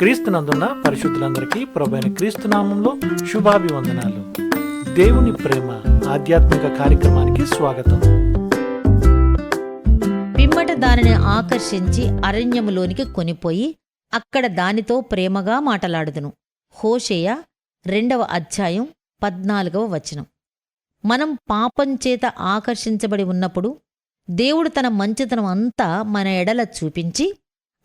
క్రీస్తునందున్న పరిశుద్ధులందరికీ ప్రభైన క్రీస్తు నామంలో శుభాభివందనాలు. దేవుని ప్రేమ ఆధ్యాత్మిక కార్యక్రమానికి స్వాగతం. పిమ్మట దానిని ఆకర్షించి అరణ్యములోనికి కొనిపోయి అక్కడ దానితో ప్రేమగా మాటలాడుదును. హోషేయ రెండవ అధ్యాయం పద్నాలుగవ వచనం. మనం పాపం చేత ఆకర్షించబడి ఉన్నప్పుడు దేవుడు తన మంచితనం అంతా మన ఎడల చూపించి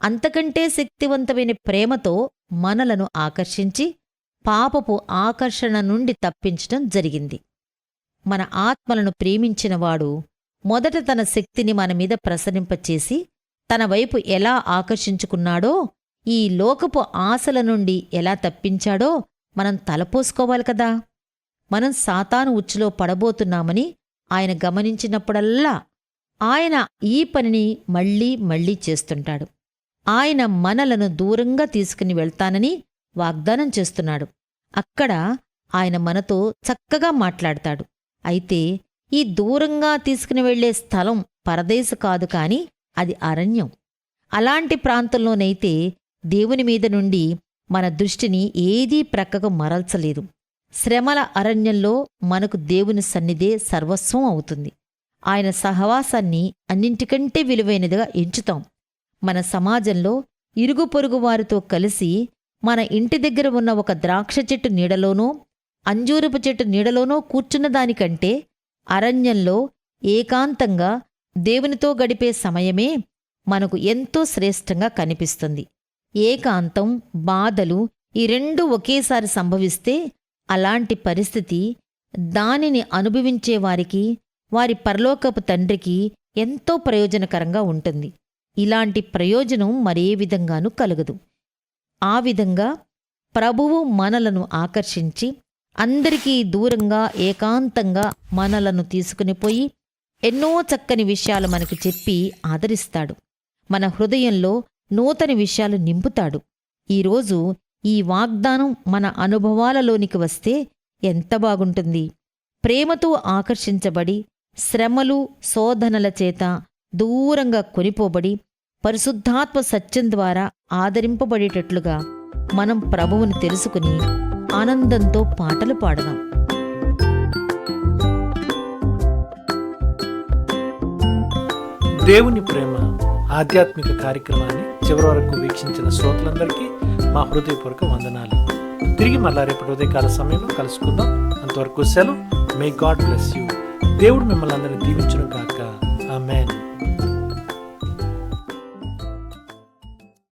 అంతకంటే శక్తివంతమైన ప్రేమతో మనలను ఆకర్షించి పాపపు ఆకర్షణ నుండి తప్పించటం జరిగింది. మన ఆత్మలను ప్రేమించినవాడు మొదట తన శక్తిని మన మీద ప్రసరింపచేసి తన వైపు ఎలా ఆకర్షించుకున్నాడో ఈ లోకపు ఆశల నుండి ఎలా తప్పించాడో మనం తలపోసుకోవాలి కదా. మనం సాతాను ఉచ్చులో పడబోతున్నామని ఆయన గమనించినప్పుడల్లా ఆయన ఈ పనిని మళ్ళీ మళ్ళీ చేస్తుంటాడు. ఆయన మనలను దూరంగా తీసుకుని వెళ్తానని వాగ్దానం చేస్తున్నాడు. అక్కడ ఆయన మనతో చక్కగా మాట్లాడతాడు. అయితే ఈ దూరంగా తీసుకుని వెళ్ళే స్థలం పరదేశ కాదు కాని అది అరణ్యం. అలాంటి ప్రాంతంలోనైతే దేవుని మీద నుండి మన దృష్టిని ఏదీ ప్రక్కకు మరల్చలేదు. శ్రమల అరణ్యంలో మనకు దేవుని సన్నిధే సర్వస్వం అవుతుంది. ఆయన సహవాసాన్ని అన్నింటికంటే విలువైనదిగా ఎంచుతాం. మన సమాజంలో ఇరుగు పొరుగు వారితో కలిసి మన ఇంటి దగ్గర ఉన్న ఒక ద్రాక్ష చెట్టు నీడలోనో అంజూరపు చెట్టు నీడలోనో కూర్చున్న దానికంటే అరణ్యంలో ఏకాంతంగా దేవునితో గడిపే సమయమే మనకు ఎంతో శ్రేష్టంగా కనిపిస్తుంది. ఏకాంతం బాధలు ఈ రెండు ఒకేసారి సంభవిస్తే అలాంటి పరిస్థితి దానిని అనుభవించేవారికి వారి పరలోకపు తండ్రికి ఎంతో ప్రయోజనకరంగా ఉంటుంది. ఇలాంటి ప్రయోజనం మరే విధంగానూ కలగదు. ఆ విధంగా ప్రభువు మనలను ఆకర్షించి అందరికీ దూరంగా ఏకాంతంగా మనలను తీసుకుని పోయి ఎన్నో చక్కని విషయాలు మనకు చెప్పి ఆదరిస్తాడు. మన హృదయంలో నూతన విషయాలు నింపుతాడు. ఈరోజు ఈ వాగ్దానం మన అనుభవాలలోనికి వస్తే ఎంత బాగుంటుంది. ప్రేమతో ఆకర్షించబడి శ్రమలు శోధనల చేత దూరంగా కొనిపోబడి పరిశుద్ధాత్మ సత్యం ద్వారా ఆదరింపబడేటట్లుగా మనం ప్రభువుని తెలుసుకుని ఆనందంతో పాటలు పాడదాం. దేవుని ప్రేమ ఆధ్యాత్మిక కార్యక్రమాన్ని చివరి వరకు వీక్షించిన శ్రోతలందరికీ మా హృదయపూర్వక వందనాలు. తిరిగి మళ్ళా రేపటి ఉదయకాల సమయంలో కలుసుకుందాం. అంతవరకు సెలవు. మే గాడ్ బ్లెస్ యూ దేవుడు మిమ్మల్ని అందరినీ దీవించును కాక ఆమెన్